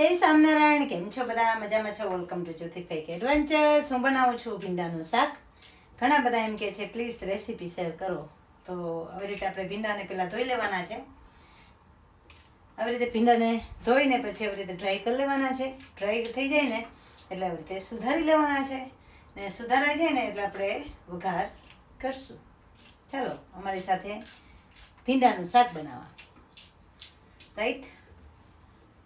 જય સ્વામિનારાયણ, કેમ છો બધા? મજામાં છો? Welcome to Jyoti fake adventures હું બનાવું છું ભીંડાનું શાક. ઘણા બધા એમ કે છે પ્લીઝ રેસીપી શેર કરો. તો આવી રીતે આપણે ભીંડાને પહેલાં ધોઈ લેવાના છે. આવી રીતે ભીંડાને ધોઈને પછી આવી રીતે ડ્રાય કરી લેવાના છે. ડ્રાય થઈ જાય ને, એટલે આવી રીતે સુધારી લેવાના છે. ને સુધારાઈ જાય ને, એટલે આપણે વઘાર કરશું. ચાલો, અમારી સાથે ભીંડાનું શાક બનાવવા. રાઈટ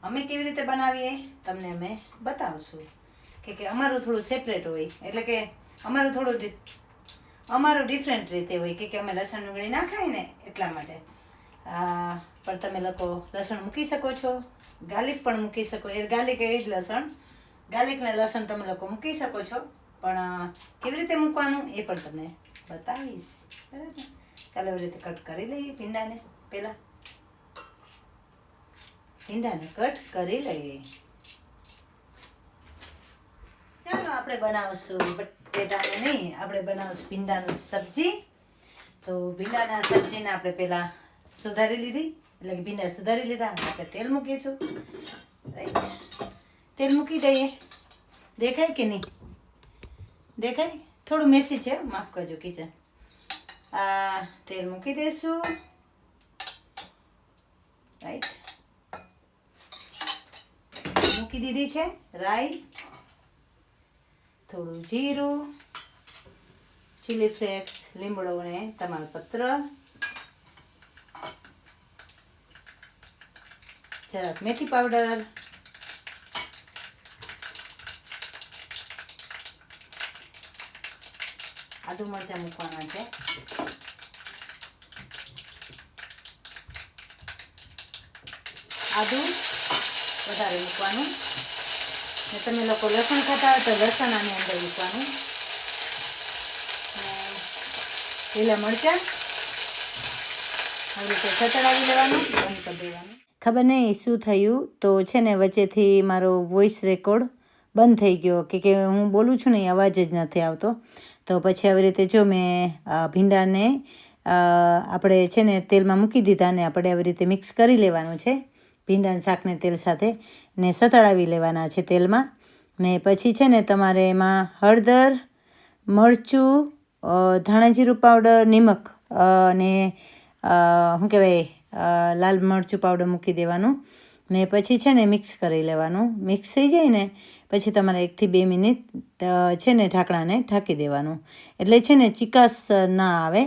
અમે કેવી રીતે બનાવીએ? તમને અમે બતાવશું. કે કે અમારું થોડું સેપરેટ હોય. એટલે કે અમારું થોડું અમારું ડિફરન્ટ રીતે હોય. કે કે અમે લસણ ડુંગળી ના ખાઈ ને એટલા માટે. પણ તમે લોકો લસણ મૂકી શકો છો. ગાર્લિક પણ મૂકી શકો. એ ગાર્લિક એ જ લસણ. ગાર્લિકને લસણ તમે લોકો મૂકી શકો છો. પણ કેવી રીતે મૂકવાનું એ પણ તમને બતાવીશ. બરાબર? ચાલો, એવી રીતે કટ કરી લઈએ ભીંડાને પહેલાં ભીંડાને કટ કરી લઈએ. ચાલો આપણે બનાવશું બટેટાને નહીં, આપણે બનાવશું ભીંડાનું સબ્જી. તો ભીંડાના સબ્જીને આપણે પહેલાં સુધારી લીધી, એટલે કે ભીંડા સુધારી લીધા આપણે તેલ મૂકીશું. રાઈટ. તેલ મૂકી દઈએ. દેખાય કે નહીં? દેખાય? થોડું મેસી છે, માફ કરજો, કિચન. આ તેલ મૂકી દઈશું. રાઈટ. મૂકી દીધી છે, રાઈ, થોડું જીરું ચીલી ફ્લેક્સ લીમડો ને તમાલપત્ર જરાક મેથી પાવડર. આદુ મરચાં મૂકવાના છે. આદુ વધારે મૂકવાનું. ને તમે લોકો લસણ ખાતા હોય તો લસણ આની અંદર મૂકવાનું. લીલા મરચાં. આવી રીતે સતડાવી લેવાનું, બંધ કરી દેવાનું. ખબર નહીં શું થયું, તો છે ને વચ્ચેથી મારો વોઇસ રેકોર્ડ બંધ થઈ ગયો. કે કે હું બોલું છું ને અવાજ જ નથી આવતો. તો પછી આવી રીતે જો મેં ભીંડાને આપણે છે ને તેલમાં મૂકી દીધા ને આપણે આવી રીતે મિક્સ કરી લેવાનું છે. ભીંડાના શાકને તેલ સાથે ને સતળાવી લેવાના છે તેલમાં. ને પછી છે ને તમારે એમાં હળદર, મરચું ધાણાજીરું પાવડર, નિમક અને શું કહેવાય લાલ મરચું પાવડર મૂકી દેવાનું. ને પછી છે ને મિક્સ કરી લેવાનું. મિક્સ થઈ જાય ને, પછી તમારે એકથી બે મિનિટ છે ને ઢાંકણાને ઢાંકી દેવાનું. એટલે છે ને ચિકાસ ના આવે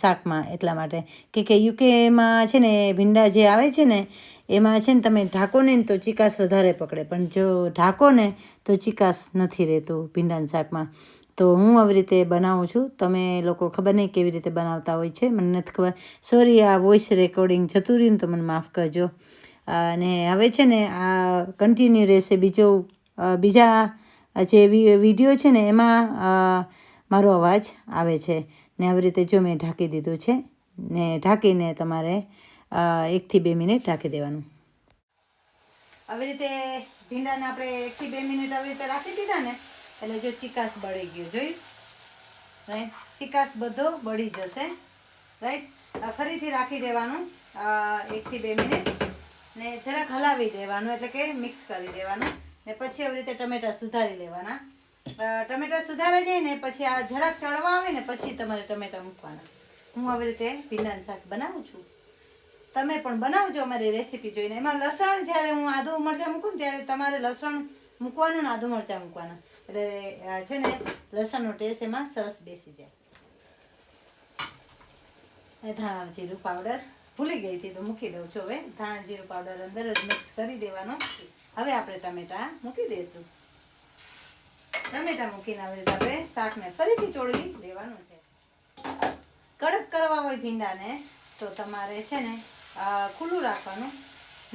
શાકમાં એટલા માટે. કે કે યુકેમાં છે ને ભીંડા જે આવે છે ને, એમાં છે ને તમે ઢાંકો ને તો ચિકાસ વધારે પકડે. પણ જો ઢાંકો ને તો ચિકાસ નથી રહેતું ભીંડાના શાકમાં. તો હું આવી રીતે બનાવું છું. તમે લોકો ખબર નહીં કેવી રીતે બનાવતા હોય છે, મને નથી ખબર. સોરી આ વોઇસ રેકોર્ડિંગ જતું રહ્યું ને તો મને માફ કરજો. અને હવે છે ને આ કન્ટિન્યુ રહેશે બીજો બીજા જે વીડિયો છે ને એમાં મારો અવાજ આવે છે. ને આવી રીતે જો મેં ઢાંકી દીધું છે, ને ઢાંકીને તમારે એકથી બે મિનિટ ઢાંકી દેવાનું. આવી રીતે ભીંડાને આપણે એકથી બે મિનિટ આવી રીતે રાખી દીધા ને, એટલે જો ચિકાસ બળી ગયો, જોયું? રાઈટ ચિકાસ બધો બળી જશે રાઈટ ફરીથી રાખી દેવાનું એકથી બે મિનિટ. ને જરાક હલાવી દેવાનું, એટલે કે મિક્સ કરી દેવાનું. ને પછી આવી રીતે ટમેટા સુધારી લેવાના. ટમેટા સુધારા જાય ને પછી આ જરાક ચડવા આવે ને પછી તમારે ટમેટા મૂકવાના. હું આવી રીતે ભીંડાનું શાક બનાવું છું. તમે પણ બનાવજો અમારી રેસીપી જોઈને. એમાં લસણ જ્યારે હું આદુ મરચાં મૂકું ત્યારે તમારે લસણ મૂકવાનું ને આદુ મરચાં મૂકવાના. એટલે છે ને, લસણનો ટેસ્ટ એમાં સરસ બેસી જાય. ધાણા જીરું પાવડર ભૂલી ગઈ હતી, તો મૂકી દઉં છું હવે. ધાણા જીરું પાવડર અંદર જ મિક્સ કરી દેવાનો. હવે આપણે ટમેટા મૂકી દઈશું. ટમેટા મૂકીને રીતે આપણે શાકને ફરીથી ચોળવી દેવાનું છે. કડક કરવા હોય ભીંડાને, તો તમારે છે ને ખુલ્લું રાખવાનું.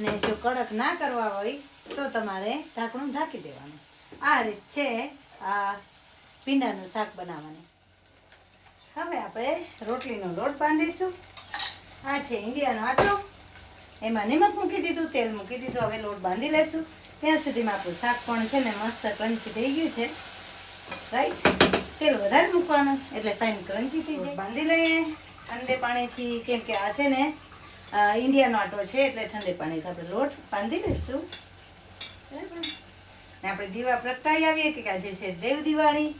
ને જો કડક ના કરવા હોય, તો તમારે ઢાંકણું ઢાંકી દેવાનું. આ રીત છે આ ભીંડાનું શાક બનાવવાની. હવે આપણે રોટલીનો લોટ બાંધીશું. આ છે ઇન્ડિયાનો આટલો. એમાં નિમક મૂકી દીધું, તેલ મૂકી દીધું. હવે લોટ બાંધી લેશું. ત્યાં સુધીમાં આપણું શાક પણ છે ને મસ્ત ક્રંચી થઈ ગયું છે. રાઈટ તેલ વધારે મૂકવાનું, એટલે ફાઇન ક્રંચી થઈ જાય. બાંધી લઈએ. ઠંડે પાણીથી, કેમ કે આ છે ને ઇન્ડિયાનો આટો છે, એટલે ઠંડે પાણીથી આપણે લોટ બાંધી લઈશું બરાબર? આપણે દીવા પ્રગટાઈ આવીએ કે આજે છે દેવ દિવાળી.